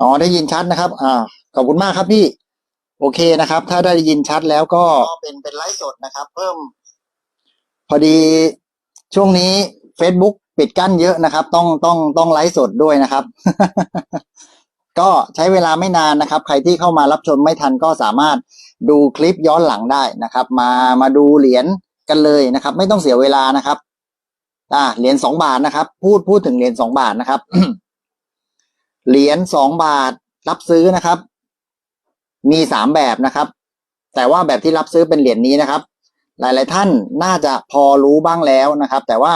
อ๋อได้ยินชัดนะครับ อ่าขอบคุณมากครับพี่ โอเคนะครับ ถ้าได้ยินชัดแล้วก็เป็นเป็นไลฟ์สดนะครับ เพิ่ม พอดีช่วงนี้ Facebook ปิดกั้นเยอะนะครับ ต้องต้องต้องไลฟ์สดด้วยนะครับ ก็ใช้เวลาไม่นานนะครับ ใครที่เข้ามารับชมไม่ทันก็สามารถดูคลิปย้อนหลังได้นะครับ มามาดูเหรียญกันเลยนะครับ ไม่ต้องเสียเวลานะครับ อ่าเหรียญสองบาทนะครับ พูดพูดถึงเหรียญสองบาทนะครับ เหรียญสองบาทรับซื้อนะครับ มีสามแบบนะครับ แต่ว่าแบบที่รับซื้อเป็นเหรียญนี้นะครับ หลาย ๆ ท่านน่าจะพอรู้บ้างแล้วนะครับ แต่ว่า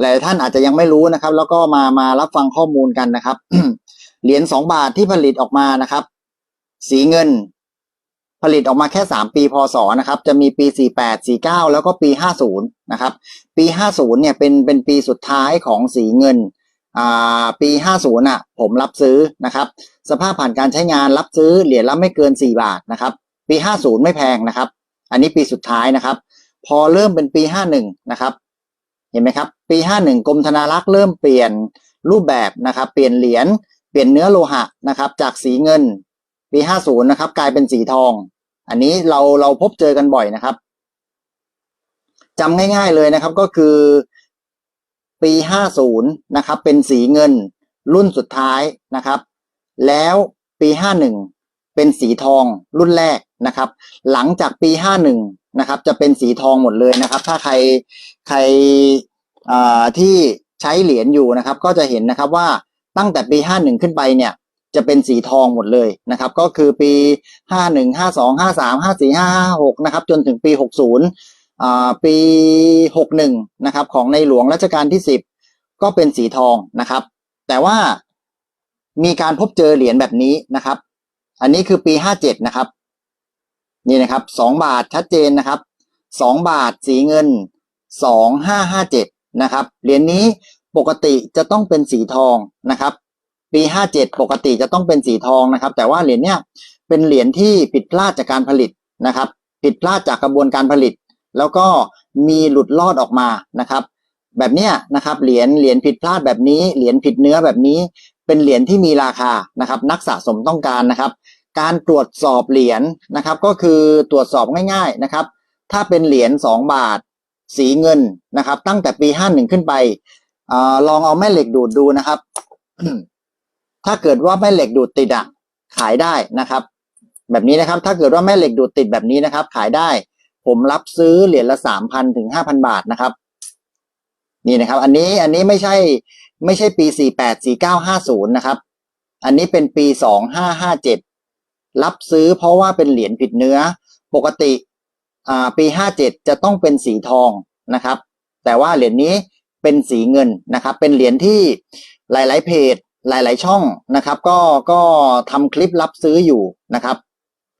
หลายท่านอาจจะยังไม่รู้นะครับ แล้วก็มามารับฟังข้อมูลกันนะครับเหรียญสองบาทที่ผลิตออกมานะครับ สีเงิน ผลิตออกมาแค่สามปีพศนะครับ จะมีปีสี่แปดสี่เก้าแล้วก็ปีห้าศูนย์นะครับ ปีห้าศูนย์เนี่ยเป็นเป็นปีสุดท้ายของสีเงิน ปีห้าศูนย์อะผมรับซื้อนะครับ สภาพผ่านการใช้งานรับซื้อเหรียญละไม่เกินสี่บาทนะครับปีห้าศูนย์ไม่แพงนะครับ อันนี้ปีสุดท้ายนะครับ พอเริ่มเป็นปีห้าหนึ่งนะครับ เห็นไหมครับ ปีห้าหนึ่งกรมธนารักษ์เริ่มเปลี่ยนรูปแบบนะครับ เปลี่ยนเหรียญเปลี่ยนเนื้อโลหะนะครับ จากสีเงิน ปีห้าศูนย์นะครับ กลายเป็นสีทอง อันนี้เราเราพบเจอกันบ่อยนะครับจำง่าย ๆเลยนะครับก็คือ ปีห้าศูนะครับ เป็นสีเงินรุ่นสุดท้ายนะครับ แล้วปีห้าหนึ่งเป็นสีทองรุ่นแรกนะครับ หลังจากปีห้าหนึ่งนะครับ จะเป็นสีทองหมดเลยนะครับ ถ้าใครใครที่ใช้เหรียญอยู่นะครับ ก็จะเห็นนะครับว่าตั้งแต่ปีห้าหนึ่งขึ้นไปเนี่ยจะเป็นสีทองหมดเลยนะครับ ก็คือปีห้าหนึ่งห้าสองห้าสามห้าสี่ห้าห้าหกนะครับจนถึงปีหกศูนย์อ่า ปีหกหนึ่งนะครับของในหลวงรัชกาลที่สิบก็เป็นสีทองนะครับ แต่ว่ามีการพบเจอเหรียญแบบนี้นะครับ อันนี้คือปีห้าเจ็ดนะครับ นี่นะครับสองบาทชัดเจนนะครับสองบาทสีเงินสองห้าห้าเจ็ดนะครับ เหรียญนี้ปกติจะต้องเป็นสีทองนะครับ ปีห้าเจ็ดปกติจะต้องเป็นสีทองนะครับ แต่ว่าเหรียญเนี้ยเป็นเหรียญที่ผิดพลาดจากการผลิตนะครับ ผิดพลาดจากกระบวนการผลิต แล้วก็มีหลุดลอดออกมานะครับ แบบเนี้ยนะครับเหรียญเหรียญผิดพลาดแบบนี้เหรียญผิดเนื้อแบบนี้ เป็นเหรียญที่มีราคานะครับ นักสะสมต้องการนะครับ การตรวจสอบเหรียญนะครับ ก็คือตรวจสอบง่ายๆนะครับ ถ้าเป็นเหรียญสองบาท สีเงินนะครับ ตั้งแต่ปีห้าหนึ่งขึ้นไปอลองเอาแม่เหล็กดูดดูนะครับ ถ้าเกิดว่าแม่เหล็กดูดติดอะขายได้นะครับ แบบนี้นะครับ ถ้าเกิดว่าแม่เหล็กดูดติดแบบนี้นะครับ ขายได้ ผมรับซื้อเหรียญละสามพันถึงห้าพันบาทนะครับ นี่นะครับ อันนี้อันนี้ไม่ใช่ไม่ใช่ปีสี่แปดสี่เก้าห้าศูนย์นะครับ อันนี้เป็นปีสองห้าห้าเจ็ดรับซื้อเพราะว่าเป็นเหรียญผิดเนื้อ ปกติอ่าปีห้าเจ็ดจะต้องเป็นสีทองนะครับ แต่ว่าเหรียญนี้เป็นสีเงินนะครับ เป็นเหรียญที่หลาย ๆ เพจหลาย ๆ ช่องนะครับ ก็ก็ทำคลิปรับซื้ออยู่นะครับ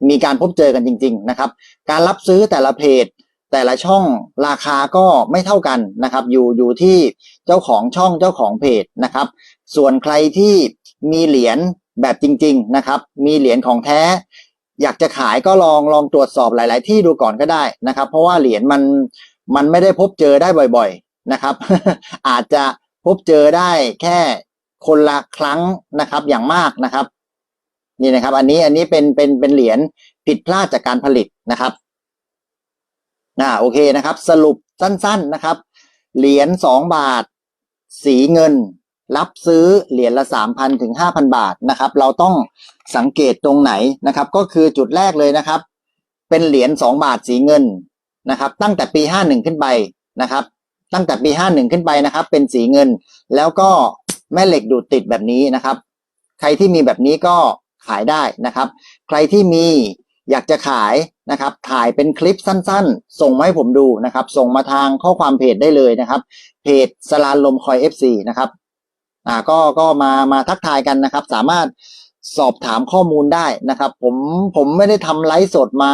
มีการพบเจอกันจริง ๆ นะครับ การรับซื้อแต่ละเพจ แต่ละช่องราคาก็ไม่เท่ากันนะครับ อยู่อยู่ที่เจ้าของช่องเจ้าของเพจนะครับ ส่วนใครที่มีเหรียญแบบจริง ๆ นะครับ มีเหรียญของแท้ อยากจะขายก็ลองลองตรวจสอบหลาย ๆ ที่ดูก่อนก็ได้นะครับ เพราะว่าเหรียญมันมันไม่ได้พบเจอได้บ่อยๆนะครับ อาจจะพบเจอได้แค่คนละครั้งนะครับอย่างมากนะครับ นี่นะครับ อันนี้อันนี้เป็นเป็นเป็นเหรียญผิดพลาดจากการผลิตนะครับอ่าโอเคนะครับ สรุปสั้น ๆนะครับ เหรียญสองบาท สีเงิน รับซื้อเหรียญละสามพันถึงห้าพันบาทนะครับ เราต้องสังเกตตรงไหนนะครับ ก็คือจุดแรกเลยนะครับ เป็นเหรียญสองบาทสีเงินนะครับ ตั้งแต่ปีห้าหนึ่งขึ้นไปนะครับ ตั้งแต่ปีห้าหนึ่งขึ้นไปนะครับ เป็นสีเงิน แล้วก็แม่เหล็กดูดติดแบบนี้นะครับ ใครที่มีแบบนี้ก็ ขายได้นะครับ ใครที่มีอยากจะขายนะครับ ถ่ายเป็นคลิปสั้นๆ ส่งมาให้ผมดูนะครับ ส่งมาทางข้อความเพจได้เลยนะครับ เพจสลานลมคอย FC นะครับอ่าก็ก็มามาทักทายกันนะครับ สามารถสอบถามข้อมูลได้นะครับ ผมผมไม่ได้ทำไลฟ์สดมา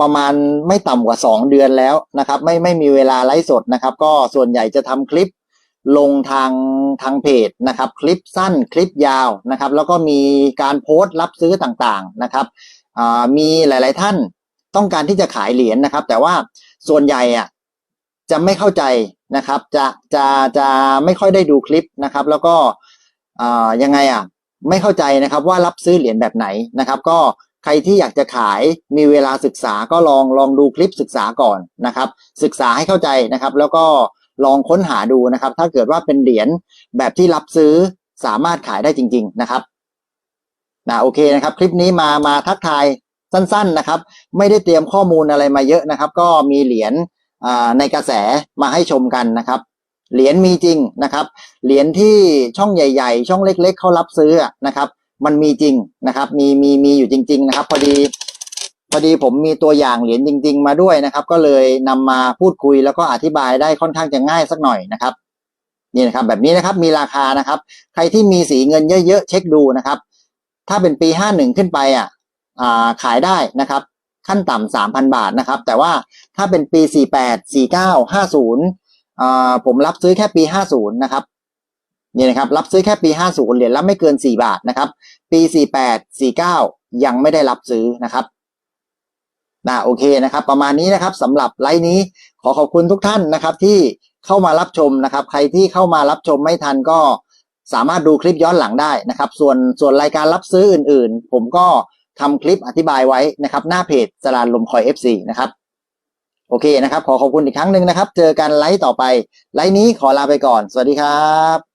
ประมาณไม่ต่ำกว่าสองเดือนแล้วนะครับ ไม่ไม่มีเวลาไลฟ์สดนะครับ ก็ส่วนใหญ่จะทำคลิป ลงทางทางเพจนะครับ คลิปสั้นคลิปยาวนะครับ แล้วก็มีการโพสต์รับซื้อต่างๆนะครับมีหลาย ๆท่านต้องการที่จะขายเหรียญนะครับ แต่ว่าส่วนใหญ่อะจะไม่เข้าใจนะครับ จะจะจะไม่ค่อยได้ดูคลิปนะครับ แล้วก็อ่ายังไงอะไม่เข้าใจนะครับว่ารับซื้อเหรียญแบบไหนนะครับ ก็ใครที่อยากจะขายมีเวลาศึกษาก็ลองลองดูคลิปศึกษาก่อนนะครับ ศึกษาให้เข้าใจนะครับ แล้วก็ ลองค้นหาดูนะครับ ถ้าเกิดว่าเป็นเหรียญแบบที่รับซื้อสามารถขายได้จริง ๆ นะครับนะโอเคนะครับ คลิปนี้มามาทักทายสั้น ๆนะครับ ไม่ได้เตรียมข้อมูลอะไรมาเยอะนะครับ ก็มีเหรียญในกระแสมาให้ชมกันนะครับ เหรียญมีจริงนะครับ เหรียญที่ช่องใหญ่ ๆ ช่องเล็ก ๆ เขารับซื้อนะครับ มันมีจริงนะครับ มีมีมีอยู่จริง ๆ นะครับ พอดี พอดีผมมีตัวอย่างเหรียญจริง ๆ มาด้วยนะครับ ก็เลยนำมาพูดคุยแล้วก็อธิบายได้ค่อนข้างจะง่ายสักหน่อยนะครับนี่นะครับ แบบนี้นะครับมีราคานะครับ ใครที่มีสีเงินเยอะๆเช็คดูนะครับ ถ้าเป็นปีห้าหนึ่งขึ้นไปอะาขายได้นะครับ ขั้นต่ำสามพันบาทนะครับ แต่ว่าถ้าเป็นปีสี่แปดสี่เก้าห้าศูนย์อ่าผมรับซื้อแค่ปีห้าศูนย์นะครับนี่นะครับรับซื้อแค่ปีห้าศูนย์เหรียญละไม่เกินสี่บาทนะครับ ปีสี่แปดสี่เก้ายังไม่ได้รับซื้อนะครับ นะโอเคนะครับ ประมาณนี้นะครับสำหรับไลฟ์นี้ขอขอบคุณทุกท่านนะครับ ที่เข้ามารับชมนะครับ ใครที่เข้ามารับชมไม่ทันก็สามารถดูคลิปย้อนหลังได้นะครับ ส่วนส่วนรายการรับซื้ออื่นๆ ผมก็ทำคลิปอธิบายไว้นะครับ หน้าเพจสลานลมคอย FC นะครับโอเคนะครับ ขอขอบคุณอีกครั้งหนึ่งนะครับ เจอกันไลฟ์ต่อไป ไลฟ์นี้ขอลาไปก่อน สวัสดีครับ